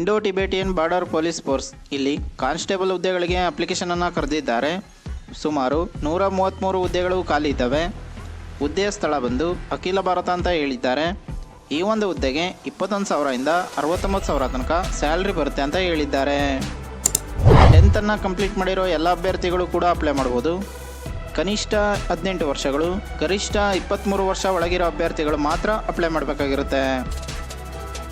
Indo Tibetan border police force ಇಲ್ಲಿ constable ಹುದ್ದೆಗಳಿಗೆ ಅಪ್ಲಿಕೇಶನನ್ನು ಕರೆದಿದ್ದಾರೆ. ಸುಮಾರು ನೂರ ಮೂವತ್ತ್ಮೂರು ಹುದ್ದೆಗಳು ಖಾಲಿ ಇದ್ದಾವೆ. ಹುದ್ದೆಯ ಸ್ಥಳ ಬಂದು ಅಖಿಲ ಭಾರತ ಅಂತ ಹೇಳಿದ್ದಾರೆ. ಈ ಒಂದು ಹುದ್ದೆಗೆ ಇಪ್ಪತ್ತೊಂದು ಸಾವಿರದಿಂದ ಅರವತ್ತೊಂಬತ್ತು ಸಾವಿರ ತನಕ ಸ್ಯಾಲ್ರಿ ಬರುತ್ತೆ ಅಂತ ಹೇಳಿದ್ದಾರೆ. ಟೆಂತನ್ನು ಕಂಪ್ಲೀಟ್ ಮಾಡಿರೋ ಎಲ್ಲ ಅಭ್ಯರ್ಥಿಗಳು ಕೂಡ ಅಪ್ಲೈ ಮಾಡ್ಬೋದು. ಕನಿಷ್ಠ ಹದಿನೆಂಟು ವರ್ಷಗಳು, ಗರಿಷ್ಠ ಇಪ್ಪತ್ತ್ಮೂರು ವರ್ಷ ಒಳಗಿರೋ ಅಭ್ಯರ್ಥಿಗಳು ಮಾತ್ರ ಅಪ್ಲೈ ಮಾಡಬೇಕಾಗಿರುತ್ತೆ.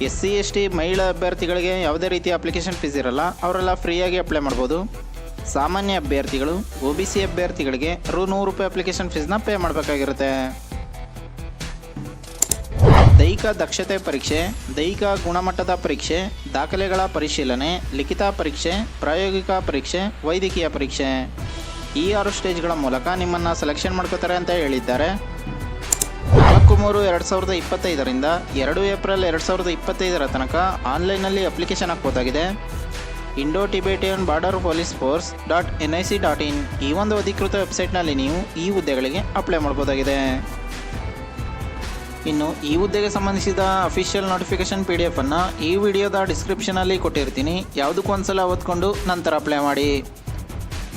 ಎಸ್ ಸಿ ಎಸ್ ಟಿ ಮಹಿಳಾ ಅಭ್ಯರ್ಥಿಗಳಿಗೆ ಯಾವುದೇ ರೀತಿಯ ಅಪ್ಲಿಕೇಶನ್ ಫೀಸ್ ಇರಲ್ಲ. ಅವರೆಲ್ಲ ಫ್ರೀಯಾಗಿ ಅಪ್ಲೈ ಮಾಡ್ಬೋದು. ಸಾಮಾನ್ಯ ಅಭ್ಯರ್ಥಿಗಳು ಒ ಬಿ ಸಿ ಅಭ್ಯರ್ಥಿಗಳಿಗೆ ರು ನೂರು ರೂಪಾಯಿ ಅಪ್ಲಿಕೇಶನ್ ಫೀಸ್ನ ಪೇ ಮಾಡಬೇಕಾಗಿರುತ್ತೆ. ದೈಹಿಕ ದಕ್ಷತೆ ಪರೀಕ್ಷೆ, ದೈಹಿಕ ಗುಣಮಟ್ಟದ ಪರೀಕ್ಷೆ, ದಾಖಲೆಗಳ ಪರಿಶೀಲನೆ, ಲಿಖಿತ ಪರೀಕ್ಷೆ, ಪ್ರಾಯೋಗಿಕ ಪರೀಕ್ಷೆ, ವೈದ್ಯಕೀಯ ಪರೀಕ್ಷೆ. ಈ ಆರು ಸ್ಟೇಜ್ಗಳ ಮೂಲಕ ನಿಮ್ಮನ್ನು ಸೆಲೆಕ್ಷನ್ ಮಾಡ್ಕೋತಾರೆ ಅಂತ ಹೇಳಿದ್ದಾರೆ. ನಾಲ್ಕು ಮೂರು ಎರಡು ಸಾವಿರದ ಇಪ್ಪತ್ತೈದರಿಂದ ಎರಡು ಏಪ್ರಿಲ್ ಎರಡು ಸಾವಿರದ ಇಪ್ಪತ್ತೈದರ ತನಕ ಆನ್ಲೈನಲ್ಲಿ application ಹಾಕ್ಬೋದಾಗಿದೆ. Indo Tibetan border police force dot N I C dot in ಈ ಒಂದು ಅಧಿಕೃತ ವೆಬ್ಸೈಟ್ನಲ್ಲಿ ನೀವು ಈ ಹುದ್ದೆಗಳಿಗೆ ಅಪ್ಲೈ ಮಾಡ್ಬೋದಾಗಿದೆ. ಇನ್ನು ಈ ಹುದ್ದೆಗೆ ಸಂಬಂಧಿಸಿದ ಅಫಿಷಿಯಲ್ ನೋಟಿಫಿಕೇಶನ್ ಪಿ ಡಿ ಎಫನ್ನು ಈ ವಿಡಿಯೋದ ಡಿಸ್ಕ್ರಿಪ್ಷನಲ್ಲಿ ಕೊಟ್ಟಿರ್ತೀನಿ. ಯಾವುದಕ್ಕೂ ಒಂದ್ಸಲ ಓದ್ಕೊಂಡು ನಂತರ ಅಪ್ಲೈ ಮಾಡಿ.